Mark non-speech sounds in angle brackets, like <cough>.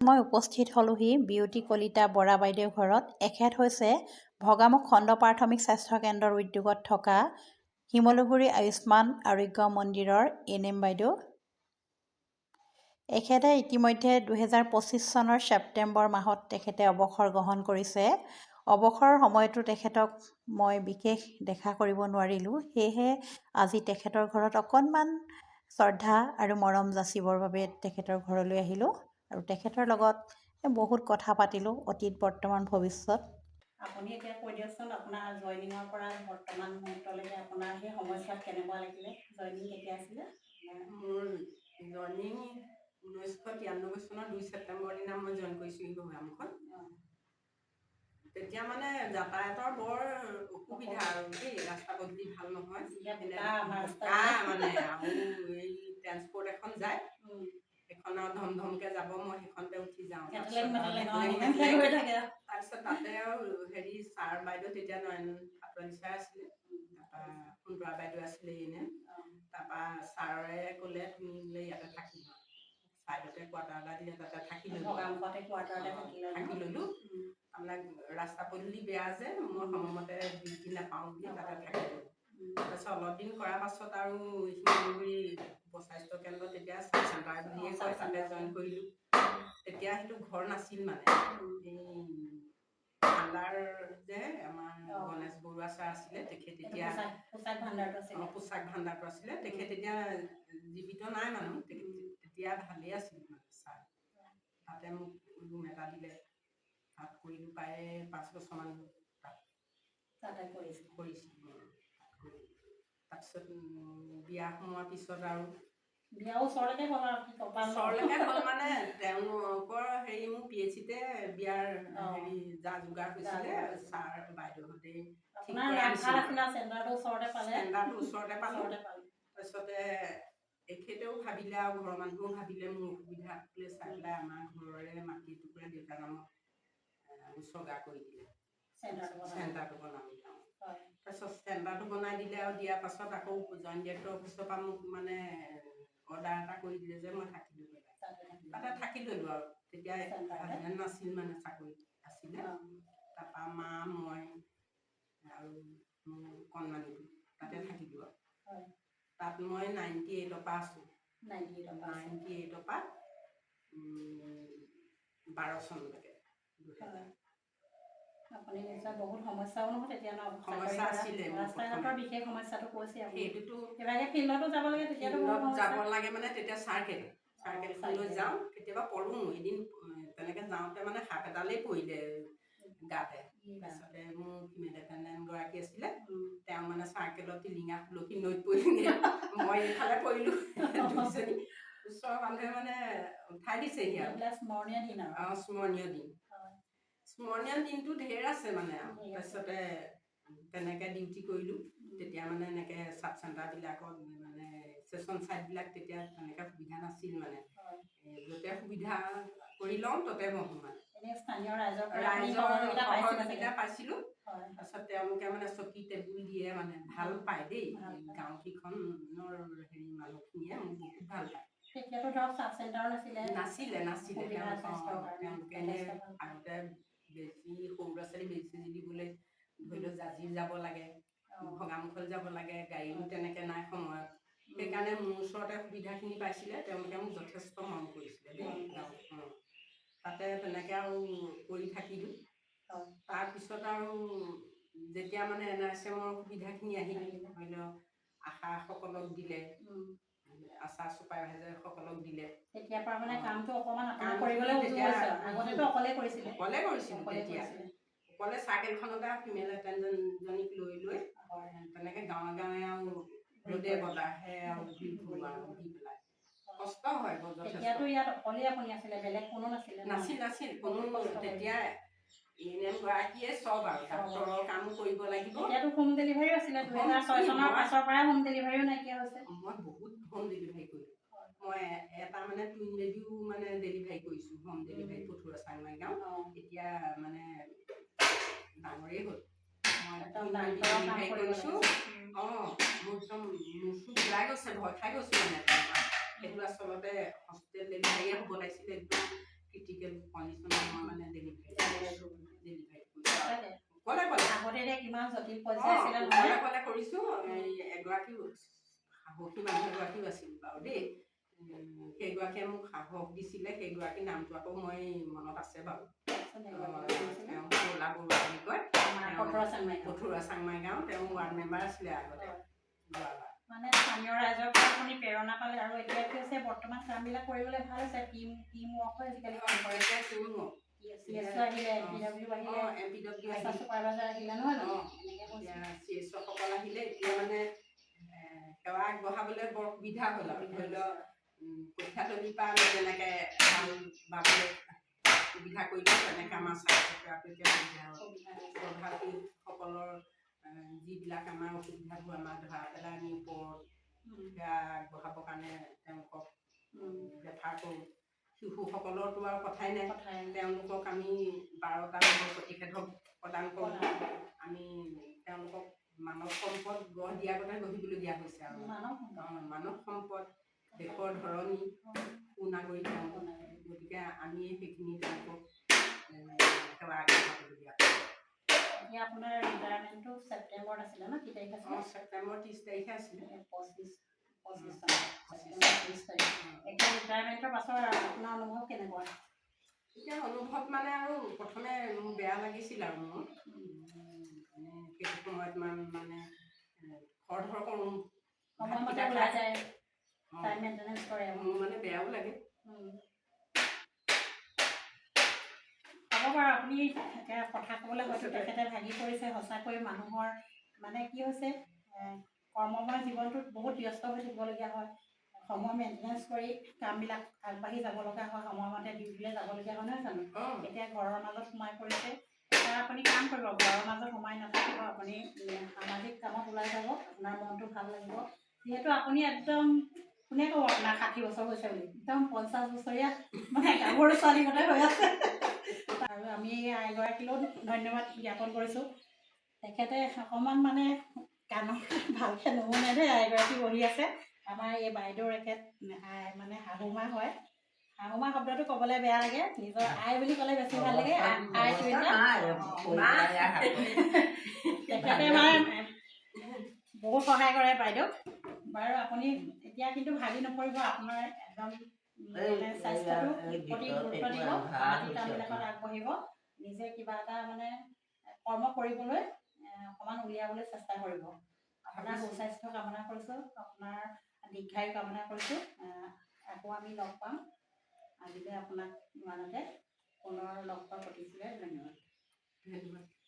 মই উপস্থিত হ'লোহি বিউটি কলিতা বৰা বাইদেউৰ ঘৰত। এখেত হৈছে ভগামুখ খণ্ড প্ৰাথমিক স্বাস্থ্য কেন্দ্ৰৰ উদ্যোগত থকা শিমলুগুৰি আয়ুষ্মান আৰোগ্য মন্দিৰৰ এন এম বাইদেউ। এখেতে ইতিমধ্যে দুহেজাৰ পঁচিছ চনৰ ছেপ্টেম্বৰ মাহত তেখেতে অৱসৰ গ্ৰহণ কৰিছে। অৱসৰৰ সময়তো তেখেতক মই বিশেষ দেখা কৰিব নোৱাৰিলোঁ। সেয়েহে আজি তেখেতৰ ঘৰত অকণমান শ্ৰদ্ধা আৰু মৰম যাচিবৰ বাবে তেখেতৰ ঘৰলৈ আহিলোঁ। আৰু তেখেতৰ লগত বহুত কথা পাতিলোঁ অতীত বৰ্তমান ভৱিষ্যত। আপুনি এতিয়া কৈ দিয়কচোন আপোনাৰ জইনিঙৰ পৰা বৰ্তমান মুহূৰ্তলৈকে আপোনাৰ সেই সময়ছোৱাত কেনেকুৱা লাগিলে? জইনিং কেতিয়া আছিলে? মোৰ জইনিং ঊনৈছশ তিৰান্নব্বৈ চনৰ দুই ছেপ্টেম্বৰ দিনা মই জইন তেতিয়া মানে যাতায়াতৰ বৰ অসুবিধা আৰু দেই ৰাস্তা পদূলি ভাল নহয়। মানে আৰু এই ট্ৰেন্সপৰ্ট এখন যায়। উম। সেইখন আৰু ধম ধমকে যাব মই সেইখনতে উঠি যাওঁ তাৰপিছত তাতে আৰু হেৰি ছাৰ বাইদেউ তেতিয়া নয়ন ফাটনি ছাৰ আছিলে তাৰপৰা সুন্দৰা বাইদেউ আছিলে এনে অঁ, তাৰপৰা ছাৰে ক'লে তুমি বোলে ইয়াতে থাকিবা ছাইডতে কোৱাৰ্টাৰ এটা দিলে তাতে থাকি ল'লো? থাকি ল'লো। তাৰমানে ৰাস্তা পদূলি বেয়া যে মই সময়মতে ডিউটি নাপাওঁ বুলি তাতে থাকি ল'লো। তাৰপিছত অলপ দিন কৰাৰ পাছত আৰু শিলিগুৰি উপস্বাস্থ্য কেন্দ্ৰত তেতিয়া চেণ্টাৰ বুলিয়ে কয় তাতে জইন কৰিলোঁ। তেতিয়া সেইটো ঘৰ নাছিল মানে। এই ভাণ্ডাৰ যে আমাৰ। গণেশ বৰুৱা ছাৰ আছিলে তেখেত এইটো তেতিয়া পোচাক ভাণ্ডাৰটো আছিলে। অ, পোচাক ভাণ্ডাৰটো আছিলে। তেখেত এতিয়া জীৱিত নাই মানুহ তেতিয়া ভালেই আছিল মানে ছাৰ। তাতে মোক ৰুম এটা দিলে। তাত কৰিলোঁ। প্ৰায় পাঁচ বছৰমান তাত তাতে কৰিছিলে কৰিছিলোঁ তাৰপিছত বিয়া সোমোৱাৰ পিছত আৰু বিয়াও হ'ল আৰু কি? হ'ল মানে তেওঁলোকৰ হেৰি মোৰ পি এইচ চিতে বিয়াৰ হেৰি যা যোগাৰ হৈছিলে ছাৰ বাইদেউহঁতে চেণ্টাৰটো ওচৰতে পালে। ষ্টেণ্ডাৰটো ওচৰতে পালোঁ। তাৰপিছতে এখেতেও ভাবিলে আৰু ঘৰৰ মানুহেও ভাবিলে মোৰ অসুবিধাটোলৈ চাই পেলাই আমাৰ ঘৰৰে মাটি টুকুৰা দেউতাৰ নামত উচৰ্গা কৰি দিলে। চেণ্টাৰটো। চেণ্টাৰটো তাৰপিছত চেণ্টাৰটো বনাই দিলে আৰু দিয়াৰ পাছত আকৌ জইণ্ট ডিৰেক্টৰ অফিচৰ পৰা মোক মানে অৰ্ডাৰ এটা কৰি দিলে যে মই থাকি দিব তাতে থাকিলে। থাকি ল'লোঁ আৰু। তেতিয়া। হাজবেণ্ড নাছিল মানে চাকৰি আছিলে। তাৰপৰা মা মই আৰু মোৰ কণমানিটো তাতে থাকিলোঁ আৰু। তাত মই নাইণ্টি এইটৰ পৰা আছোঁ। নাইণ্টি এইটৰ পৰা বাৰ চনলৈকে। দুহেজাৰ। আপুনি নিশ্চয় বহুত সমস্যাও নহয় তেতিয়া ন সমস্যা আছিলে ৰাস্তা ঘাটৰ বিশেষ সমস্যাটো কৈছে সেইটোতো কিবাকে ফিল্ডতো যাব লাগে তেতিয়াতো যাব লাগে মানে তেতিয়া চাৰ্কেল চাৰ্কেলখন লৈ যাওঁ কেতিয়াবা পৰোঁ এদিন তেনেকৈ যাওঁতে মানে সাপ এডালেই পৰিলে গাতে। তাৰপিছতে মোৰ ফিমেল এটেণ্ডেণ্ট গৰাকী আছিলে তেওঁ মানে চাৰ্কেলত টিলিঙা তুলসী নৈত পৰিলে। মই এইফালে পৰিলোঁ দুইজনী। ওচৰৰ মানুহে মানে উঠাই দিছেহি আৰু। স্মৰণীয় দিন আৰু। স্মৰণীয় দিন। স্মৰণীয় দিনটো ঢেৰ আছে মানে আৰু তাৰপিছতে তেনেকৈ ডিউটি কৰিলোঁ। তেতিয়া মানে এনেকৈ চাব চেণ্টাৰবিলাকত মানে ষ্টেচন ছাইডবিলাক তেতিয়া তেনেকৈ সুবিধা নাছিল মানে। য'তে সুবিধা কৰি লওঁ ততে বহোঁ মানে। স্থানীয় ৰাইজৰ পাইছিলে তাৰপিছত তেওঁলোকে মানে চকী টেবুল দিয়ে মানে ভালো পায় দেই। গাঁওকেইখনৰ হেৰি মানুহখিনিয়ে মোক বহুত ভালো পায়। তেতিয়াতো ধৰক চাব চেণ্টাৰো নাছিলে। নাছিলে নাছিলে। তেওঁলোক। আগতে বেছি সৰু ল'ৰা ছোৱালী বেজি দিবলৈ ধৰি লওক জাঁজিৰ যাব লাগে অঁ, ভগামুখলৈ যাব লাগে গাড়ীও তেনেকৈ নাই সময়ত। সেইকাৰণে মোৰ ওচৰতে সুবিধাখিনি পাইছিলে তেওঁলোকে মোক যথেষ্ট মৰম কৰিছিলে দেই মৰম তাতে তেনেকৈ আৰু কৰি থাকিলোঁ। তাৰপিছত আৰু যেতিয়া মানে এন আৰ চি এমৰ সুবিধাখিনি আহিলে। ধৰি লওক আশাসকলক দিলে উম, আশা চুপাৰভাইজাৰসকলক দিলে। তেতিয়াৰ পৰা মানে কামটো আপোনাৰ কৰিবলৈ। আগতেতো অকলে কৰিছিলে। অকলে কৰিছিলোঁ অকলে তেতিয়া। অকলে চাইকেলখনতে ফিমেল এটেণ্ডেণ্টজনীক লৈ লৈ তেনেকৈ গাঁৱে গাঁৱে আৰু ৰ'দে বতাহে আৰু ঘূৰি আৰু দি পেলাই। কষ্ট হয় তেতিয়াতো ইয়াত অকলেই আপুনি আছিলে বেলেগ কোনো নাছিলে নাছিল নাছিল কোনো তেতিয়া কৰিব লাগিব। হোম ডেলিভাৰীও আছিলে হোম দুহেজাৰ ছয় চনৰ মই- পাছৰ পৰাই হোম ডেলিভাৰীও নাইকিয়া হৈছে। মই বহুত হোম ডেলিভাৰী কৰিলোঁ। মই এটা মানে টুইন বেবীও মানে ডেলিভাৰী কৰিছোঁ হোম ডেলিভাৰী পঠোৱা চাংমাই গাঁও এতিয়া মানে ডাঙৰেই হ'ল। মই একদম কৰিব কৰিছোঁ। অঁ মোৰ একদম মোৰ ওলাই গৈছে ভয় খাই গৈছোঁ মানে সেইটো আচলতে হস্পিটেল ডেলিভাৰীয়ে হ'ব লাগিছিলে একদম ক্ৰিটিকেল কণ্ডিশ্যনত মই মানে ডেলিভাৰী ডেলিভাৰী। ক'লে ক'লে আগতে এতিয়া কিমান জটিল পৰ্যায় আছিলে ক'লে ক'লে কৰিছোঁ এগৰাকী সাহসী মানুহ এগৰাকীও আছিল বাৰু দেই। সেইগৰাকীয়ে মোক সাহস দিছিলে সেইগৰাকীৰ নামটো আকৌ মই মনত আছে বাৰু। কলা বৰুৱা বুলি কয়। কঠোৰা চাংমাই গাঁও। তেওঁ ৱাৰ্ড মেম্বাৰ আছিলে আগতে। মানে স্থানীয় ৰাইজৰ পৰা আপুনি প্ৰেৰণা পালে আৰু এতিয়া কি হৈছে বৰ্তমান কামবিলাক কৰিবলৈ ভালো হৈছে। টিম টিম ৱৰ্ক হয় আজিকালি কাম কৰে সকল আহিলে এতিয়া মানে সেৱা আগবঢ়াবলৈ বৰ সুবিধা হ'ল আৰু ধৰি লওক কঠীয়াতলিৰ পৰা আমি যেনেকৈ হাল বাবলৈ সুবিধা কৰি দিওঁ তেনেকৈ আমাৰ স্বাস্থ্য সেৱাটো এতিয়া যিবিলাক আমাৰ অসুবিধাবোৰ আমাৰ ধৰা পেলাই আমি ওপৰত সেৱা আগবঢ়াবৰ কাৰণে তেওঁলোকক ৰেফাৰ কৰোঁ শিশুসকলৰতো আৰু কথাই নাই। কথাই। তেওঁলোকক আমি বাৰটা প্ৰতিষেধক প্ৰদান কৰোঁ। আমি তেওঁলোকক মানৱ সম্পদ গঢ় দিয়াৰ কথা গঢ়িবলগীয়া হৈছে আৰু। মানৱ সম্পদ। দেশৰ ধৰণী সুনাগৰিক গতিকে আমি সেইখিনি তেওঁলোকক সেৱা আগবঢ়াবলগীয়া আপোনাৰ ৰিটায়াৰমেণ্টটো ছেপ্টেম্বৰত আছিলে ন কি তাৰিখ আছিলে? ছেপ্টেম্বৰ ত্ৰিছ তাৰিখে আছিলে। পঁচিছ। এতিয়া অনুভৱ মানে আৰু প্ৰথমে বেয়া লাগিছিল আৰু মোৰ সেইটো সময়ত মান এ, খৰধৰ কৰোঁ মোৰ মানে বেয়াও লাগে। হ'ব বাৰু আপুনি কথা ক'বলৈ হয়তো তেখেতে ভাগি পৰিছে সঁচাকৈ মানুহৰ মানে কি হৈছে কৰ্মময় জীৱনটোত বহুত ব্যস্ত হৈ থাকিবলগীয়া হয়। সময় মেইনটেনেঞ্চ কৰি কামবিলাক আগবাঢ়ি যাব লগা হয়। সময়মতে ডিউটিলৈ যাবলগীয়া হয় নহয় জানো? এতিয়া ঘৰৰ মাজত সোমাই পৰিছে। এতিয়া আপুনি কাম কৰিব ঘৰৰ মাজত সোমাই নাথাকিব আপুনি সামাজিক কামত ওলাই যাব আপোনাৰ মনটো ভাল লাগিব। যিহেতু আপুনি একদম কোনে ক'ব আপোনাৰ ষাঠি বছৰ হৈছে বুলি? একদম পঞ্চাছ বছৰীয়া মানে গাভৰু ছোৱালী গতে হৈ আছে। আৰু আমি এগৰাকীলৈও ধন্যবাদ জ্ঞাপন কৰিছোঁ। তেখেতে অকণমান মানে কাণৰ <laughs> ভালকৈ নুশুনে দেই এগৰাকী বহি আছে। আমাৰ এই বাইদেউৰ এখেত আই মানে শাহুমা হয়। শাহুমা শব্দটো ক'বলৈ বেয়া লাগে নিজৰ আই বুলি ক'লে বেছি ভাল লাগে তেখেতে মানে বহুত সহায় কৰে বাইদেউ। বাৰু আপুনি এতিয়া কিন্তু ভাগি নপৰিব আপোনাৰ একদম স্বাস্থ্যটো প্ৰতি গুৰুত্ব দিব সামাজিক কামবিলাকত আগবাঢ়িব। নিজে কিবা এটা মানে কৰ্ম কৰিবলৈ অকণমান উলিয়াবলৈ চেষ্টা কৰিব। আপোনাৰ সুস্বাস্থ্য কামনা কৰিছোঁ আপোনাৰ দীৰ্ঘায়ু কামনা কৰিছোঁ আকৌ আমি লগ পাম। আজিলৈ আপোনাক ইমানতে। পুনৰ লগ পোৱাৰ প্ৰতিক্ৰিয়া ধন্যবাদ। ধন্যবাদ।